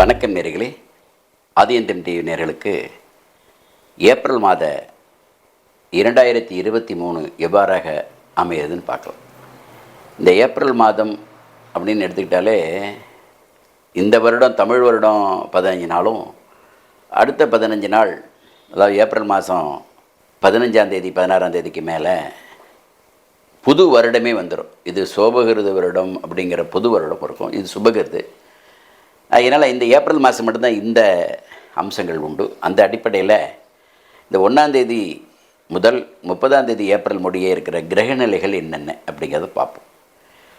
வணக்கம் நேர்களே. ஆதியந்தம் டிவி நேர்களுக்கு ஏப்ரல் மாத இரண்டாயிரத்தி இருபத்தி மூணு எவ்வாறாக அமையுதுன்னு பார்க்கலாம். இந்த ஏப்ரல் மாதம் அப்படின்னு எடுத்துக்கிட்டாலே இந்த வருடம் தமிழ் வருடம் பதினஞ்சு நாளும் அடுத்த பதினஞ்சு நாள் அதாவது ஏப்ரல் மாதம் பதினஞ்சாம் தேதி பதினாறாம் தேதிக்கு மேலே புது வருடமே வந்துடும் இது சோபகிருத வருடம் அப்படிங்கிற புது வருடம் இருக்கும் இது சுபகிருது. அதனால் இந்த ஏப்ரல் மாதம் மட்டும்தான் இந்த அம்சங்கள் உண்டு. அந்த அடிப்படையில் இந்த ஒன்றாந்தேதி முதல் முப்பதாம் தேதி ஏப்ரல் முடியே இருக்கிற கிரகநிலைகள் என்னென்ன அப்படிங்கிறத பார்ப்போம்.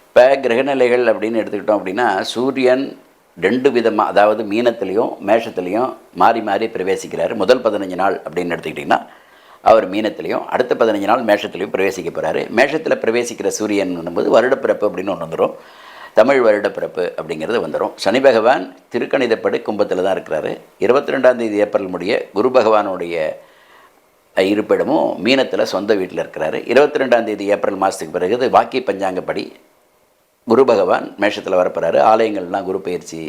இப்போ கிரகநிலைகள் அப்படின்னு எடுத்துக்கிட்டோம் அப்படின்னா சூரியன் ரெண்டு விதமாக அதாவது மீனத்துலேயும் மேஷத்துலேயும் மாறி மாறி பிரவேசிக்கிறார். முதல் பதினஞ்சு நாள் அப்படின்னு எடுத்துக்கிட்டிங்கன்னா அவர் மீனத்துலேயும் அடுத்த பதினஞ்சு நாள் மேஷத்துலேயும் பிரவேசிக்க போகிறாரு மேஷத்தில் பிரவேசிக்கிற சூரியன் போது வருடப்பிறப்பு அப்படின்னு ஒன்று வந்துடும் தமிழ் வருடப்பிறப்பு அப்படிங்கிறது வந்துடும் சனி பகவான் திருக்கணிதப்படி கும்பத்தில் தான் இருக்கிறாரு. இருபத்தி ரெண்டாம் தேதி ஏப்ரல் முடிய குரு பகவானுடைய இருப்பிடமும் மீனத்தில் சொந்த வீட்டில் இருக்கிறாரு. இருபத்தி ரெண்டாம் தேதி ஏப்ரல் மாதத்துக்கு பிறகு இது வாக்கி பஞ்சாங்கப்படி குரு பகவான் மேஷத்தில் வரப்போகிறாரு ஆலயங்கள்லாம் குரு பயிற்சி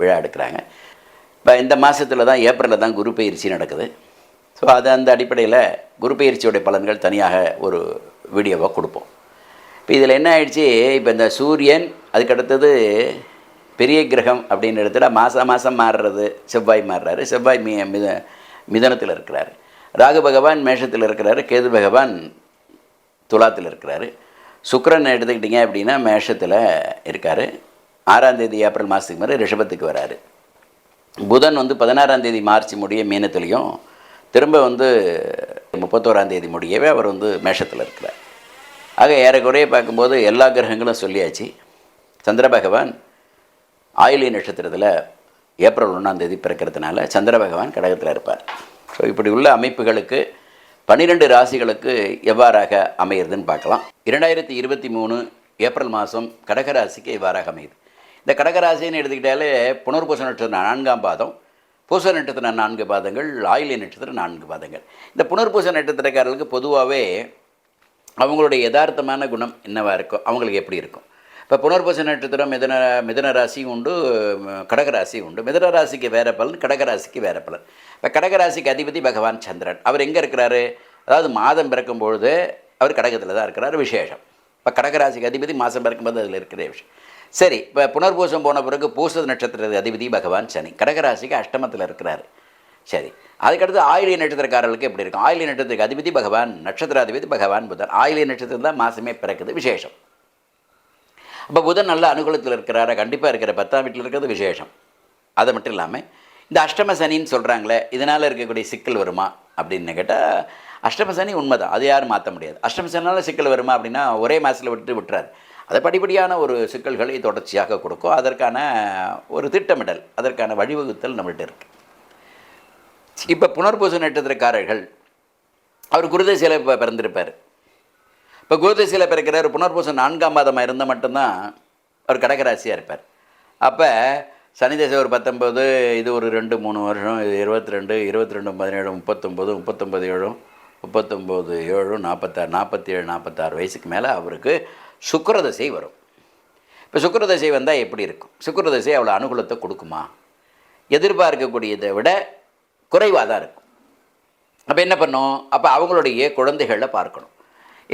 விழா எடுக்கிறாங்க. இப்போ இந்த மாதத்தில் தான் ஏப்ரலில் தான் குரு பயிற்சி நடக்குது. ஸோ அது அந்த அடிப்படையில் குரு பயிற்சியோடைய பலன்கள் தனியாக ஒரு வீடியோவாக கொடுப்போம். இப்போ இதில் என்ன ஆயிடுச்சு? இப்போ இந்த சூரியன் அதுக்கடுத்தது பெரிய கிரகம் அப்படின்னு இடத்துல மாதம் மாதம் மாறுறது செவ்வாய் மாறுறாரு. செவ்வாய் மி மித மிதனத்தில் இருக்கிறார். ராகு பகவான் மேஷத்தில் இருக்கிறாரு. கேது பகவான் துலாத்தில் இருக்கிறாரு. சுக்கரன் எடுத்துக்கிட்டிங்க அப்படின்னா மேஷத்தில் இருக்கார். ஆறாம் தேதி ஏப்ரல் மாதத்துக்கு மேலே ரிஷபத்துக்கு வராரு. புதன் வந்து பதினாறாம் தேதி மார்ச் முடிய மீனத்துலேயும் திரும்ப வந்து முப்பத்தோராம் தேதி முடியவே அவர் வந்து மேஷத்தில் இருக்கிறார். ஆக ஏறக்குறைய பார்க்கும்போது எல்லா கிரகங்களும் சொல்லியாச்சு. சந்திர பகவான் ஆயிலி நட்சத்திரத்தில் ஏப்ரல் ஒன்றாம் தேதி பிறக்கிறதுனால சந்திர பகவான் கடகத்தில் இருப்பார். ஸோ இப்படி உள்ள அமைப்புகளுக்கு பன்னிரெண்டு ராசிகளுக்கு எவ்வாறாக அமையிறதுன்னு பார்க்கலாம். இரண்டாயிரத்தி இருபத்தி மூணு ஏப்ரல் மாதம் கடகராசிக்கு இவ்வாறாக அமையுது? இந்த கடகராசின்னு எடுத்துக்கிட்டாலே புனர்பூச நட்சத்திரம் நான்காம் பாதம் பூச நட்சத்திரம் நான்கு பாதங்கள் ஆயிலிய நட்சத்திரம் நான்கு பாதங்கள். இந்த புனர்பூச நட்சத்திரக்காரர்களுக்கு பொதுவாகவே அவங்களுடைய யதார்த்தமான குணம் என்னவாக இருக்கும் அவங்களுக்கு எப்படி இருக்கும் இப்போ புனர்பூச நட்சத்திரம் மிதன மிதன ராசி உண்டு கடகராசி உண்டு. மிதன ராசிக்கு வேற பலன் கடகராசிக்கு வேற பலன். இப்போ கடகராசிக்கு அதிபதி பகவான் சந்திரன். அவர் எங்கே இருக்கிறாரு? அதாவது மாதம் பிறக்கும் பொழுது அவர் கடகத்தில் தான் இருக்கிறார் விசேஷம். இப்போ கடகராசிக்கு அதிபதி மாதம் பிறக்கும்போது அதில் இருக்கிற விஷயம். சரி இப்போ புனர்பூசம் போன பிறகு பூச நட்சத்திர அதிபதி பகவான் சனி. கடகராசிக்கு அஷ்டமத்தில் இருக்கிறாரு. சரி அதுக்கடுத்து ஆயிலிய நட்சத்திரக்காரர்களுக்கு எப்படி இருக்கும்? ஆயிலிய நட்சத்திரக்கு அதிபதி பகவான் நட்சத்திராதிபதி பகவான் புதன். ஆயிலிய நட்சத்திரம் தான் மாதமே பிறக்குது விசேஷம். அப்போ புதன் நல்ல அனுகூலத்தில் இருக்கிறாரா? கண்டிப்பாக இருக்கிற பத்தாம் வீட்டில் இருக்கிறது விசேஷம். அது மட்டும் இல்லாமல் இந்த அஷ்டம சனின்னு சொல்கிறாங்களே இதனால் இருக்கக்கூடிய சிக்கல் வருமா அப்படின்னு கேட்டால் அஷ்டம சனி உண்மைதான். அது யாரும் மாற்ற முடியாது. அஷ்டம சிக்கல் வருமா அப்படின்னா ஒரே மாதத்தில் விட்டு விட்டுறாரு. அது படிப்படியான ஒரு சிக்கல்களை தொடர்ச்சியாக கொடுக்கும். அதற்கான ஒரு திட்டமிடல் அதற்கான வழிவகுத்தல் நம்மள்கிட்ட இருக்குது இப்போ புனர்பூச நட்சத்திரக்காரர்கள் அவர் குருதசையில் இப்போ பிறந்திருப்பார். இப்போ குருதசையில் பிறக்கிறார் புனர்பூசம் நான்காம் மாதமாக இருந்தால் மட்டும்தான் அவர் கடகராசியாக இருப்பார். அப்போ சனி தசை ஒரு பத்தொம்பது இது ஒரு ரெண்டு மூணு வருஷம் இது இருபத்தி ரெண்டு இருபத்தி ரெண்டு பதினேழு முப்பத்தொம்பது முப்பத்தொம்பது ஏழும் முப்பத்தொம்போது ஏழும் நாற்பத்தாறு நாற்பத்தி ஏழு நாற்பத்தாறு வயசுக்கு மேலே அவருக்கு சுக்கரதசை வரும். இப்போ சுக்கரதசை வந்தால் எப்படி இருக்கும்? சுக்கரதசை அவ்வளோ அனுகூலத்தை கொடுக்குமா? எதிர்பார்க்கக்கூடியதை விட குறைவாக தான் இருக்கும். அப்போ என்ன பண்ணும்? அப்போ அவங்களுடைய குழந்தைகளை பார்க்கணும்.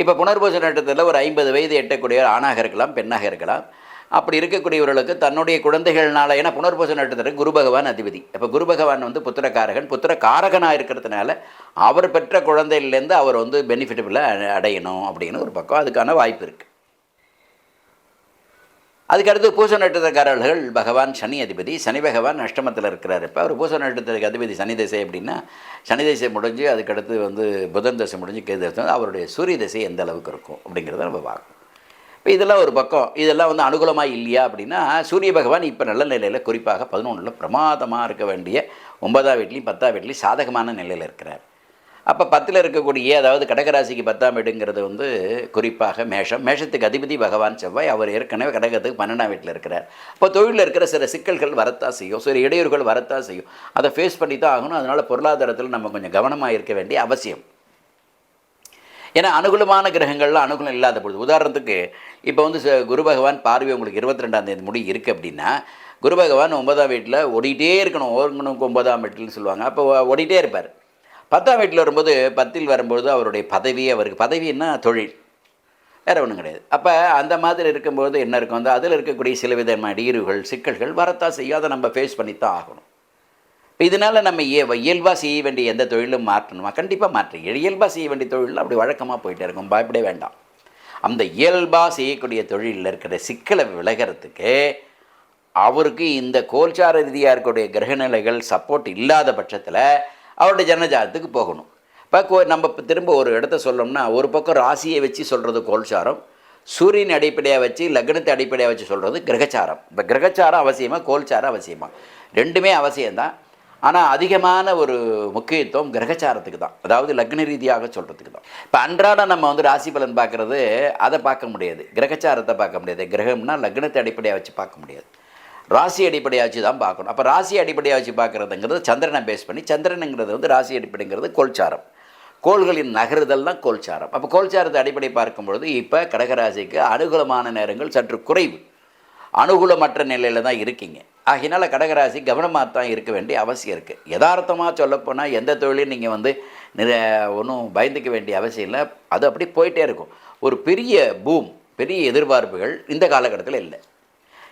இப்போ புனர்பூச நட்சத்திரத்தில் ஒரு ஐம்பது வயது எட்டக்கூடிய ஆணாக இருக்கலாம் பெண்ணாக இருக்கலாம். அப்படி இருக்கக்கூடியவர்களுக்கு தன்னுடைய குழந்தைகள்னால ஏன்னா புனர்பூச நட்சத்திரம் குரு பகவான் அதிபதி. இப்போ குரு பகவான் வந்து புத்திரக்காரகன். புத்திரக்காரகனாக இருக்கிறதுனால அவர் பெற்ற குழந்தையிலேருந்து அவர் வந்து பெனிஃபிட்டபிளாக அடையணும் அப்படின்னு ஒரு பக்கம். அதுக்கான வாய்ப்பு இருக்குது அதுக்கடுத்து பூச நட்சத்திரக்காரர்கள் பகவான் சனி அதிபதி சனி பகவான் அஷ்டமத்தில் இருக்கிறார். இப்போ அவர் பூச நட்சத்திரக்கு அதிபதி சனி தசை அப்படின்னா சனி திசை முடிஞ்சு அதுக்கடுத்து வந்து புதன் தசை முடிஞ்சு கேது தசை அவருடைய சூரிய தசை எந்த அளவுக்கு இருக்கும் அப்படிங்கிறத நம்ம பார்க்கணும். இப்போ இதெல்லாம் ஒரு பக்கம். இதெல்லாம் வந்து அனுகூலமாக இல்லையா அப்படின்னா சூரிய பகவான் இப்போ நல்ல நிலையில் குறிப்பாக பதினொன்றில் பிரமாதமாக இருக்க வேண்டிய ஒன்பதாம் வீட்லேயும் பத்தாம் வீட்லேயும் சாதகமான நிலையில் இருக்கிறார். அப்போ பத்தில் இருக்கக்கூடிய அதாவது கடகராசிக்கு பத்தாம் வீடுங்கிறது வந்து குறிப்பாக மேஷம். மேஷத்துக்கு அதிபதி பகவான் செவ்வாய் அவர் ஏற்கனவே கடகத்துக்கு பன்னெண்டாம் வீட்டில் இருக்கிறார். அப்போ தொழிலில் இருக்கிற சில சிக்கல்கள் வரத்தான் செய்யும். சில இடையூறுகள் வரத்தான் செய்யும். அதை ஃபேஸ் பண்ணி தான் ஆகணும். அதனால் பொருளாதாரத்தில் நம்ம கொஞ்சம் கவனமாக இருக்க வேண்டிய அவசியம். ஏன்னா அனுகூலமான கிரகங்கள்லாம் அனுகூலம் இல்லாத பொழுது உதாரணத்துக்கு இப்போ வந்து ச- குரு பகவான் பார்வை உங்களுக்கு இருபத்தி ரெண்டாம் தேதி முடி இருக்குது அப்படின்னா குரு பகவான் ஒன்பதாம் வீட்டில் ஓடிட்டே இருக்கணும். ஓரங்கனுக்கு ஒன்பதாம் வீட்டில்னு சொல்லுவாங்க. அப்போ ஓடிட்டே இருப்பார். பத்தாம் வீட்டில் வரும்போது பத்தில் வரும்போது அவருடைய பதவி அவருக்கு பதவின்னா தொழில். வேறு ஒன்றும் கிடையாது. அப்போ அந்த மாதிரி இருக்கும்போது என்ன இருக்கும்? அந்த அதில் இருக்கக்கூடிய சில விதமான இடியுறுகள் சிக்கல்கள் வரத்தான் செய்யும். அதை நம்ம ஃபேஸ் பண்ணித்தான் ஆகணும். இப்போ இதனால் நம்ம இய இயல்பாக செய்ய வேண்டிய எந்த தொழிலும் மாற்றணுமா? கண்டிப்பாக மாற்றி இயல்பாக செய்ய வேண்டிய தொழில் அப்படி வழக்கமாக போயிட்டே இருக்கும். பயப்படவே வேண்டாம். அந்த இயல்பாக செய்யக்கூடிய தொழிலில் இருக்கிற சிக்கலை விலகிறதுக்கு அவருக்கு இந்த கோல்சார ரீதியாக இருக்கக்கூடிய கிரகநிலைகள் சப்போர்ட் இல்லாத பட்சத்தில் அவருடைய ஜனஜாதத்துக்கு போகணும். இப்போ கோ நம்ம திரும்ப ஒரு இடத்த சொல்லணும்னா ஒரு பக்கம் ராசியை வச்சு சொல்கிறது கோல்சாரம் சூரியன் அடிப்படையாக வச்சு லக்னத்தை அடிப்படையாக வச்சு சொல்கிறது கிரகச்சாரம். இப்போ கிரகச்சாரம் அவசியமாக கோல்சாரம் அவசியமாக ரெண்டுமே அவசியம்தான். ஆனால் அதிகமான ஒரு முக்கியத்துவம் கிரகச்சாரத்துக்கு தான். அதாவது லக்ன ரீதியாக சொல்கிறதுக்கு தான். இப்போ அன்றாடம் நம்ம வந்து ராசி பலன் பார்க்குறது அதை பார்க்க முடியாது. கிரகச்சாரத்தை பார்க்க முடியாது. கிரகம்னா லக்னத்தை அடிப்படையாக வச்சு பார்க்க முடியாது. ராசி அடிப்படையாக வச்சு தான் பார்க்கணும். அப்போ ராசி அடிப்படையாக வச்சு பார்க்குறதுங்கிறது சந்திரனை பேஸ் பண்ணி சந்திரனுங்கிறது வந்து ராசி அடிப்படைங்கிறது கோல்சாரம். கோள்களின் நகருதல் தான் கோல்சாரம். அப்போ கோல்சாரத்தை அடிப்படை பார்க்கும்பொழுது இப்போ கடகராசிக்கு அனுகூலமான நேரங்கள் சற்று குறைவு. அனுகூலமற்ற நிலையில் தான் இருக்கீங்க. ஆகினால் கடகராசி கவனமாக தான் இருக்க வேண்டிய அவசியம் இருக்குது யதார்த்தமாக சொல்லப்போனால் எந்த தொழிலையும் நீங்கள் வந்து நிற ஒன்றும் பயந்துக்க வேண்டிய அவசியம் இல்லை. அது அப்படி போயிட்டே இருக்கும். ஒரு பெரிய பூம் பெரிய எதிர்பார்ப்புகள் இந்த காலகட்டத்தில் இல்லை.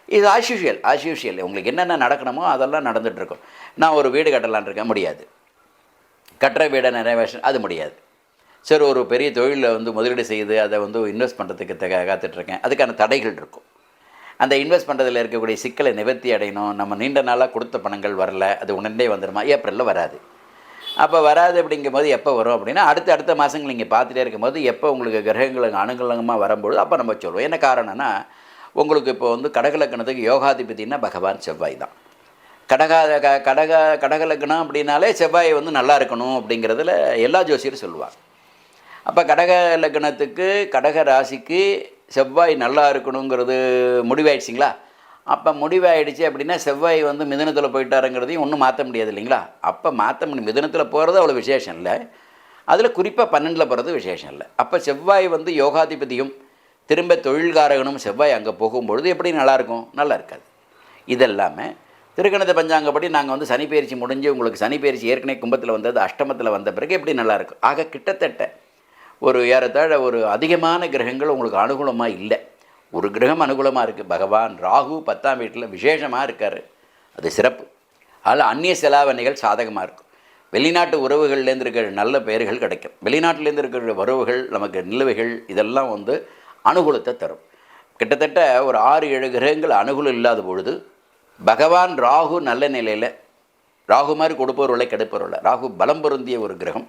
இது ஆஷ்யூஷியல் ஆஷ்யூஷியல் உங்களுக்கு என்னென்ன நடக்கணுமோ அதெல்லாம் நடந்துகிட்ருக்கும் நான் ஒரு வீடு கட்டலான் இருக்கேன் முடியாது. கட்டுற வீடை நிறைவேஷன் அது முடியாது. சரி ஒரு பெரிய தொழிலில் வந்து முதலீடு செய்து அதை வந்து இன்வெஸ்ட் பண்ணுறதுக்கு தக காத்துட்ருக்கேன் அதுக்கான தடைகள் இருக்கும். அந்த இன்வெஸ்ட் பண்ணுறதுல இருக்கக்கூடிய சிக்கலை நிவர்த்தி அடையணும். நம்ம நீண்ட நாளாக கொடுத்த பணங்கள் வரல. அது உடனே வந்துடுமா ஏப்ரலில் வராது. அப்போ வராது அப்படிங்கும்போது எப்போ வரும் அப்படின்னா அடுத்த அடுத்த மாதங்கள் நீங்கள் பார்த்துட்டே இருக்கும்போது எப்போ உங்களுக்கு கிரகங்களுக்கு அனுகூலமாக வரும்பொழுது அப்போ நம்ம சொல்லுவோம் என்ன காரணம்னா உங்களுக்கு இப்போ வந்து கடகலக்கணத்துக்கு யோகாதிபதினா பகவான் செவ்வாய் தான். கடகா க கடக கடகலக்கணம் அப்படின்னாலே செவ்வாய் வந்து நல்லா இருக்கணும் அப்படிங்கிறதுல எல்லா ஜோசியரும் சொல்லுவாங்க. அப்போ கடக லக்னத்துக்கு கடக ராசிக்கு செவ்வாய் நல்லா இருக்கணுங்கிறது முடிவாயிடுச்சிங்களா? அப்போ முடிவாயிடுச்சு அப்படின்னா செவ்வாய் வந்து மிதனத்தில் போயிட்டாருங்கிறதையும் ஒன்றும் மாற்ற முடியாது இல்லைங்களா? அப்போ மாற்ற முடியும் மிதனத்தில் போகிறது அவ்வளோ விசேஷம் இல்லை. அதில் குறிப்பாக பன்னெண்டில் போகிறது விசேஷம் இல்லை. அப்போ செவ்வாய் வந்து யோகாதிபதியும் திரும்ப தொழில்காரகனும் செவ்வாய் அங்கே போகும்பொழுது எப்படி நல்லாயிருக்கும்? நல்லா இருக்காது இதெல்லாமே திருக்கணத்தை பஞ்சாங்கப்படி நாங்கள் வந்து சனி பயிற்சி முடிஞ்சு உங்களுக்கு சனி பயிற்சி ஏற்கனவே கும்பத்தில் வந்தது அஷ்டமத்தில் வந்த பிறகு எப்படி நல்லாயிருக்கும்? ஆக கிட்டத்தட்ட ஒரு ஏறத்தாழ ஒரு அதிகமான கிரகங்கள் உங்களுக்கு அனுகூலமாக இல்லை. ஒரு கிரகம் அனுகூலமாக இருக்குது பகவான் ராகு பத்தாம் வீட்டில் விசேஷமாக இருக்கார். அது சிறப்பு. அதில் அந்நிய செலாவணிகள் சாதகமாக இருக்கும். வெளிநாட்டு உறவுகள்லேருந்து இருக்கிற நல்ல பெயர்கள் கிடைக்கும். வெளிநாட்டிலேருந்து இருக்கிற உறவுகள் நமக்கு நிலுவைகள் இதெல்லாம் வந்து அனுகூலத்தை தரும். கிட்டத்தட்ட ஒரு ஆறு ஏழு கிரகங்கள் அனுகூலம் இல்லாத பொழுது பகவான் ராகு நல்ல நிலையில் ராகு மாதிரி கொடுப்பவர்களை கெடுப்பவர்களை ராகு பலம் பொருந்திய ஒரு கிரகம்.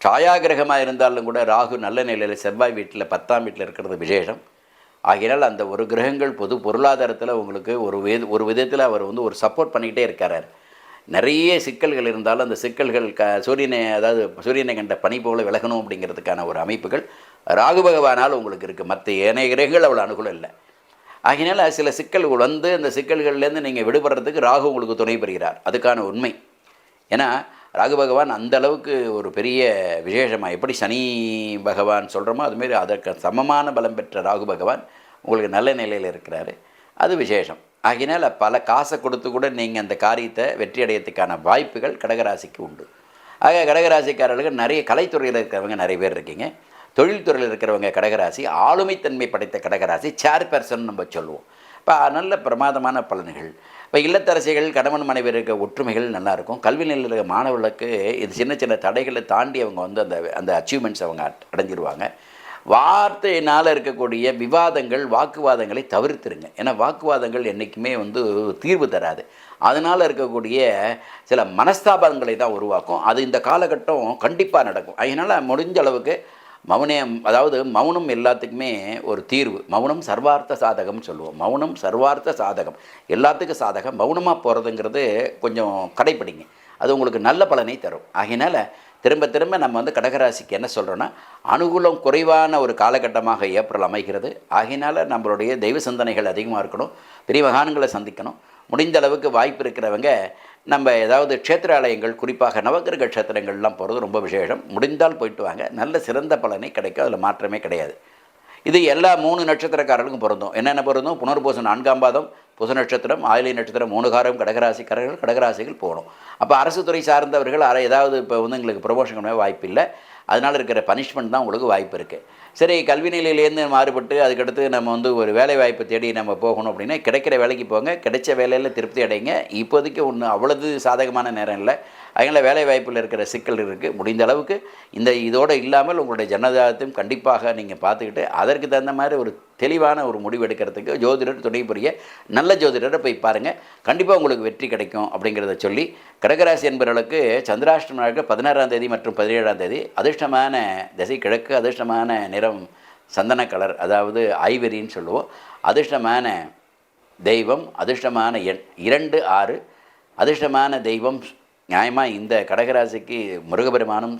சாயா கிரகமாக இருந்தாலும் கூட ராகு நல்ல நிலையில் செவ்வாய் வீட்டில் பத்தாம் வீட்டில் இருக்கிறது விசேஷம். ஆகினால் அந்த ஒரு கிரகங்கள் பொது பொருளாதாரத்தில் உங்களுக்கு ஒரு வித ஒரு விதத்தில் அவர் வந்து ஒரு சப்போர்ட் பண்ணிக்கிட்டே இருக்கார் நிறைய சிக்கல்கள் இருந்தாலும் அந்த சிக்கல்கள் க சூரியனை அதாவது சூரியனை கண்ட பனி போல விலகணும் அப்படிங்கிறதுக்கான ஒரு அமைப்புகள் ராகு பகவானால் உங்களுக்கு இருக்குது மற்ற ஏனைய கிரகங்கள் அவ்வளோ அனுகூலம் இல்லை. ஆகினால் சில சிக்கல்கள் வந்து அந்த சிக்கல்கள்லேருந்து நீங்கள் விடுபடுறதுக்கு ராகு உங்களுக்கு துணை பெறுகிறார் அதுக்கான உண்மை. ஏன்னா ராகு பகவான் அந்த அளவுக்கு ஒரு பெரிய விசேஷமாக எப்படி சனி பகவான் சொல்கிறோமோ அதுமாரி அதற்கு சமமான பலம் பெற்ற ராகு பகவான் உங்களுக்கு நல்ல நிலையில் இருக்கிறாரு. அது விசேஷம். ஆகினால் பல காசை கொடுத்து கூட நீங்கள் அந்த காரியத்தை வெற்றி அடையத்துக்கான வாய்ப்புகள் கடகராசிக்கு உண்டு. ஆக கடகராசிக்காரர்களுக்கு நிறைய கலைத்துறையில் இருக்கிறவங்க நிறைய பேர் இருக்கீங்க. தொழில்துறையில் இருக்கிறவங்க கடகராசி ஆளுமைத்தன்மை படைத்த கடகராசி சேர்பர்சன் நம்ம சொல்லுவோம். இப்போ நல்ல பிரமாதமான பலன்கள். இப்போ இல்லத்தரசிகள் கணவன் மனைவி இருக்க ஒற்றுமைகள் நல்லாயிருக்கும் கல்வி நிலையில் இருக்க மாணவர்களுக்கு இது சின்ன சின்ன தடைகளை தாண்டி அவங்க வந்து அந்த அந்த அச்சீவ்மெண்ட்ஸ் அவங்க அட்- அடைஞ்சிருவாங்க. வார்த்தையினால் இருக்கக்கூடிய விவாதங்கள் வாக்குவாதங்களை தவிர்த்துருங்க. ஏன்னா வாக்குவாதங்கள் என்றைக்குமே வந்து தீர்வு தராது. அதனால் இருக்கக்கூடிய சில மனஸ்தாபங்களை தான் உருவாக்கும். அது இந்த காலகட்டம் கண்டிப்பாக நடக்கும். அதனால் முடிஞ்ச அளவுக்கு மௌனம் அதாவது மௌனம் எல்லாத்துக்குமே ஒரு தீர்வு. மௌனம் சர்வார்த்த சாதகம்னு சொல்லுவோம். மௌனம் சர்வார்த்த சாதகம். எல்லாத்துக்கும் சாதகம். மௌனமாக போகிறதுங்கிறது கொஞ்சம் கடைப்பிடிங்க. அது உங்களுக்கு நல்ல பலனை தரும். ஆகையினால் திரும்ப திரும்ப நம்ம வந்து கடகராசிக்கு என்ன சொல்கிறோன்னா அனுகூலம் குறைவான ஒரு காலகட்டமாக ஏப்ரல் அமைகிறது. ஆகையினால நம்மளுடைய தெய்வ சிந்தனைகள் அதிகமாக இருக்கணும். பெரிய மகான்களை சந்திக்கணும். முடிந்த அளவுக்கு வாய்ப்பு இருக்கிறவங்க நம்ம ஏதாவது க்ஷேத்திராலயங்கள் குறிப்பாக நவகிரக க்ஷேத்திரங்கள்லாம் போகிறது ரொம்ப விசேஷம். முடிந்தால் போயிட்டு வாங்க. நல்ல சிறந்த பலனை கிடைக்கும். அதில் மாற்றமே கிடையாது. இது எல்லா மூணு நட்சத்திரக்காரர்களுக்கும் பொருந்தும். என்னென்ன பொருந்தும்? புனர்பூச நான்காம் பாதம் புச நட்சத்திரம் ஆயிலி நட்சத்திரம் மூணுகாரம் கடகராசிக்காரர்கள் கடகராசிகள் போகணும். அப்போ அரசு துறை சார்ந்தவர்கள் அரை ஏதாவது இப்போ வந்து எங்களுக்கு ப்ரொமோஷன் வாய்ப்பு இல்லை அதனால் இருக்கிற பனிஷ்மெண்ட் தான் உங்களுக்கு வாய்ப்பு இருக்குது சரி கல்வி நிலையிலேருந்து மாறுபட்டு அதுக்கடுத்து நம்ம வந்து ஒரு வேலை வாய்ப்பு தேடி நம்ம போகணும் அப்படின்னா கிடைக்கிற வேலைக்கு போங்க. கிடைச்ச வேலையில் திருப்தி அடைங்க. இப்போதைக்கு ஒன்று அவ்வளவு சாதகமான நேரம் இல்லை. அதனால் வேலை வாய்ப்பில் இருக்கிற சிக்கல் இருக்குது முடிந்த அளவுக்கு இந்த இதோடு இல்லாமல் உங்களுடைய ஜனதாத்தையும் கண்டிப்பாக நீங்கள் பார்த்துக்கிட்டு அதற்கு தகுந்த மாதிரி ஒரு தெளிவான ஒரு முடிவு எடுக்கிறதுக்கு ஜோதிடர் துணை புரிய நல்ல ஜோதிடரை போய் பாருங்கள் கண்டிப்பாக உங்களுக்கு வெற்றி கிடைக்கும் அப்படிங்கிறத சொல்லி கடகராசி என்பவர்களுக்கு சந்திராஷ்டம நாட்கள் பதினாறாம் தேதி மற்றும் பதினேழாம் தேதி அதிர்ஷ்டமான திசை கிழக்கு அதிர்ஷ்டமான நிறம் சந்தன கலர் அதாவது ஐவரின்னு சொல்லுவோம். அதிர்ஷ்டமான தெய்வம் அதிர்ஷ்டமான எண் இரண்டு ஆறு. அதிர்ஷ்டமான தெய்வம் நியாயமாக இந்த கடகராசிக்கு முருகபெருமானும்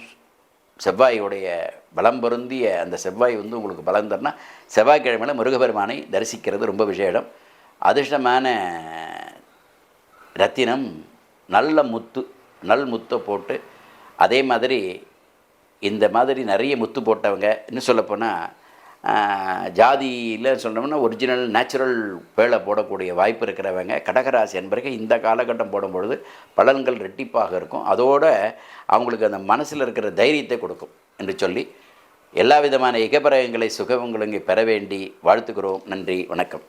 செவ்வாயுடைய பலம் பொருந்திய அந்த செவ்வாய் வந்து உங்களுக்கு பலம் தரனா செவ்வாய்க்கிழமையில் முருகபெருமானை தரிசிக்கிறது ரொம்ப விசேடம் அதிர்ஷ்டமான ரத்தினம் நல்ல முத்து நல் முத்தை போட்டு அதே மாதிரி இந்த மாதிரி நிறைய முத்து போட்டவங்க இன்னும் சொல்லப்போனால் ஜாதியில் சொன்னோம்னா ஒரிஜினல் நேச்சுரல் வேலை போடக்கூடிய வாய்ப்பு இருக்கிறவங்க கடகராசி என்பவர்கள் இந்த காலகட்டம் போடும்பொழுது பலன்கள் ரெட்டிப்பாக இருக்கும். அதோடு அவங்களுக்கு அந்த மனசில் இருக்கிற தைரியத்தை கொடுக்கும் என்று சொல்லி எல்லா விதமான இகபரகங்களை சுகவங்களை இங்கே பெற வேண்டி வாழ்த்துக்கிறோம் நன்றி வணக்கம்.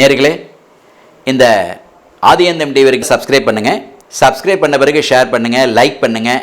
நேர்களே இந்த ஆதியந்தம் டிவிக்கு சப்ஸ்கிரைப் பண்ணுங்கள் சப்ஸ்கிரைப் பண்ண பிறகு ஷேர் பண்ணுங்கள் லைக் பண்ணுங்கள்